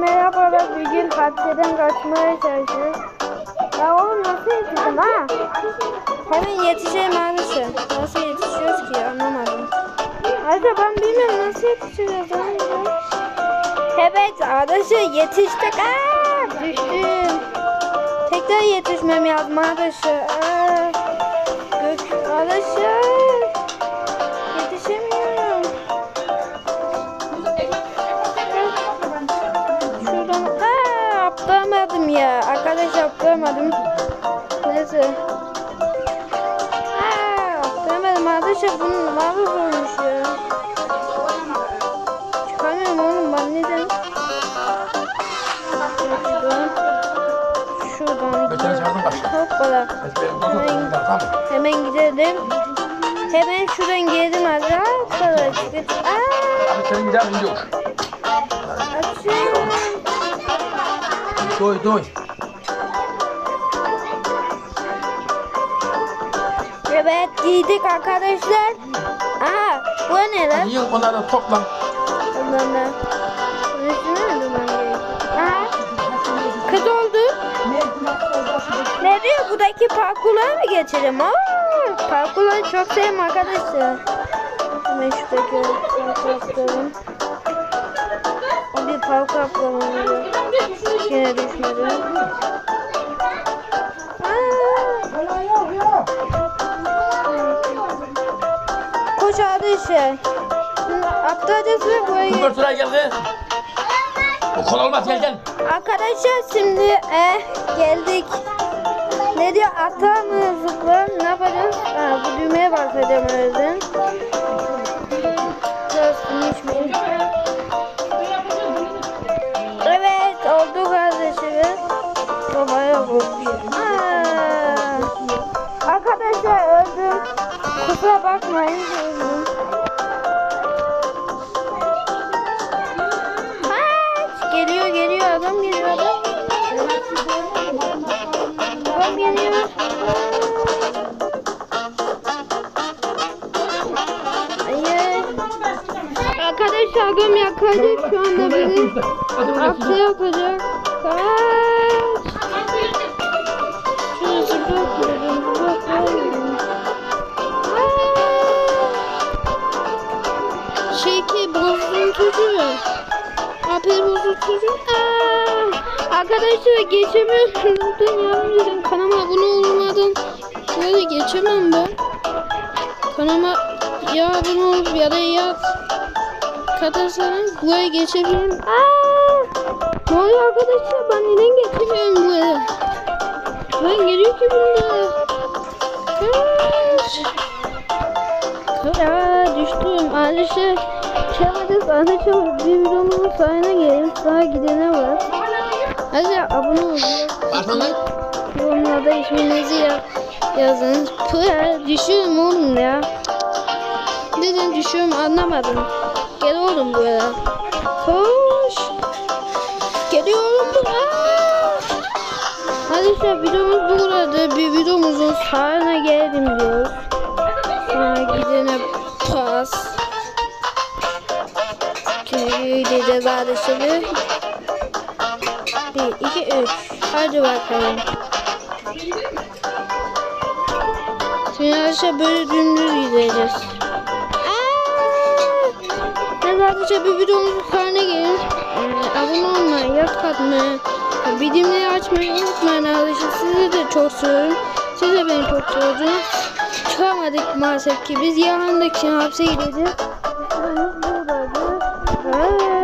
merhabalar. Bugün hadiseden kaçmaya çalışıyoruz. Ya oğlum nasıl yetiştim ha? Hemen yetişeyim abisi. Nasıl yetişiyoruz ki anlamadım. Hadi ben bilmiyorum nasıl yetişeceğiz? Evet arkadaşlar yetiştik. Aa, düştüm. Tekrar yetişmem lazım arkadaşlar. Arkadaşlar. Ya. Arkadaşlar atlamadım. Neyse. Aa, atlamadım arkadaşlar. Bunun lava olmuş ya. Çıkamıyorum oğlum ben neden? Şuradan. Şuradan gidelim. Hoppala. Hemen. Hemen gidelim. Hemen şuradan. Sonra çıkıp. Aa, Abi senin gidelim yok. açıyorum. Doy doy. Evet giydik arkadaşlar. Aha bu ne lan? Yiyin onları topla. Bunun üstüne mi gerekiyor? Aha. Kız oldu. Ne diyor? Buradaki parkurları mı geçelim? Aa, parkurları çok sevim arkadaşlar. Hemen şuradaki O parkur atlamamız. Yine düşmedi. Koş. Şimdi atlayacağız ve buraya Dur şuraya gel kız. O kol olmaz gel gel. Arkadaşlar şimdi eh, geldik. Ne diyor ata mı zıplar ne yapacağız? Ha, bu düğmeye basacağım öyle. Biraz değişmeyin. Kusura bakmayın. Kaç! Geliyor geliyor adam geliyor adam. Adam geliyor. Hayır. Arkadaşlar adam yakaladı şu anda bizi. Aksa yapacak. Kaç! Şeki bozdum çocuğu. Aferin bozuk çocuğu. Arkadaşlar geçemiyorum. Edin. Kanama abone olmadan böyle geçemem ben. Kanama ya abone olup ya da yaz. Katarsanız buraya geçebilirim. Aa, ne oluyor arkadaşlar? Ben neden geçemiyorum buraya? Ben geliyor ki bunda. Aa, düştüm. Arkadaşlar Çağıracağız arkadaşlar bir videomuzun sayına gelin. Daha gidene var. Hadi abone olun. Başlandı. Yorumlarda isminizi ya yazın. Pıra düşüyorum oğlum ya. Neden düşüyorum anlamadım. Gel oğlum buraya. Koş. Geliyor oğlum buraya. Arkadaşlar videomuz bu kadar. Bir videomuzun sahine geldim diyoruz. Gidene pas. Gideceğiz arkadaşlar. Bir, iki, üç. Hadi bakalım. Şimdi arkadaşlar böyle dümdüz gideceğiz. Evet arkadaşlar bir videomuzun haline gelin. Ee, abone olmayı, yak katmayı, bildirimleri açmayı unutmayın arkadaşlar. Sizi de çok seviyorum. Siz de beni çok seviyorsunuz yapamadık maalesef ki biz yanındaki hapse gireceğiz. Evet.